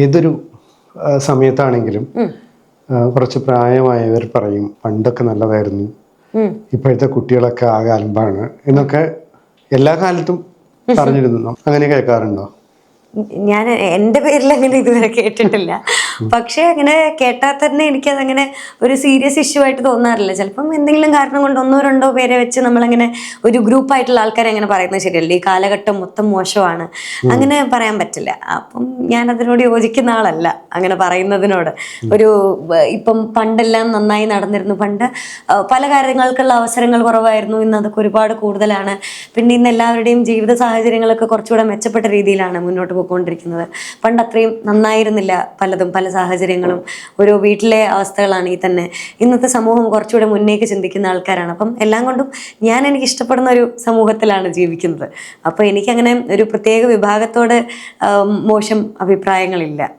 ഏതൊരു സമയത്താണെങ്കിലും കുറച്ച് പ്രായമായവർ പറയും പണ്ടൊക്കെ നല്ലതായിരുന്നു. ഇപ്പോഴത്തെ കുട്ടികളൊക്കെ ആകെ അലമ്പാണ്. എന്നൊക്കെ എല്ലാ കാലത്തും പറഞ്ഞിരുന്നു. അങ്ങനെ കേൾക്കാറുണ്ടോ? ഞാൻ എന്റെ പേരിൽ അങ്ങനെ ഇതുവരെ കേട്ടിട്ടില്ല. പക്ഷേ അങ്ങനെ കേട്ടാൽ തന്നെ എനിക്കതങ്ങനെ ഒരു സീരിയസ് ഇഷ്യൂ ആയിട്ട് തോന്നാറില്ല. ചിലപ്പം എന്തെങ്കിലും കാരണം കൊണ്ട് ഒന്നോ രണ്ടോ പേരെ വെച്ച് നമ്മളങ്ങനെ ഒരു ഗ്രൂപ്പ് ആയിട്ടുള്ള ആൾക്കാരെ അങ്ങനെ പറയുന്നത് ശരിയല്ല. ഈ കാലഘട്ടം മൊത്തം മോശമാണ്. അങ്ങനെ പറയാൻ പറ്റില്ല. അപ്പം ഞാൻ അതിനോട് യോജിക്കുന്ന ആളല്ല അങ്ങനെ പറയുന്നതിനോട്. ഒരു ഇപ്പം പണ്ടെല്ലാം നന്നായി നടന്നിരുന്നു. പണ്ട് പല കാര്യങ്ങൾക്കുള്ള അവസരങ്ങൾ കുറവായിരുന്നു. ഇന്ന് അതൊക്കെ ഒരുപാട് കൂടുതലാണ്. പിന്നെ ഇന്ന് എല്ലാവരുടെയും ജീവിത സാഹചര്യങ്ങളൊക്കെ കുറച്ചുകൂടെ മെച്ചപ്പെട്ട രീതിയിലാണ് മുന്നോട്ട് പോയിക്കൊണ്ടിരിക്കുന്നത്. പണ്ട് അത്രയും നന്നായിരുന്നില്ല പലതും. പല സാഹചര്യങ്ങളും ഒരു വീട്ടിലെ അവസ്ഥകളാണ് ഈ തന്നെ. ഇന്നത്തെ സമൂഹം കുറച്ചുകൂടെ മുന്നേക്ക് ചിന്തിക്കുന്ന ആൾക്കാരാണ്. അപ്പം എല്ലാം കൊണ്ടും ഞാൻ എനിക്ക് ഇഷ്ടപ്പെടുന്ന ഒരു സമൂഹത്തിലാണ് ജീവിക്കുന്നത്. അപ്പോൾ എനിക്കങ്ങനെ ഒരു പ്രത്യേക വിഭാഗത്തോട് മോശം അഭിപ്രായങ്ങളില്ല.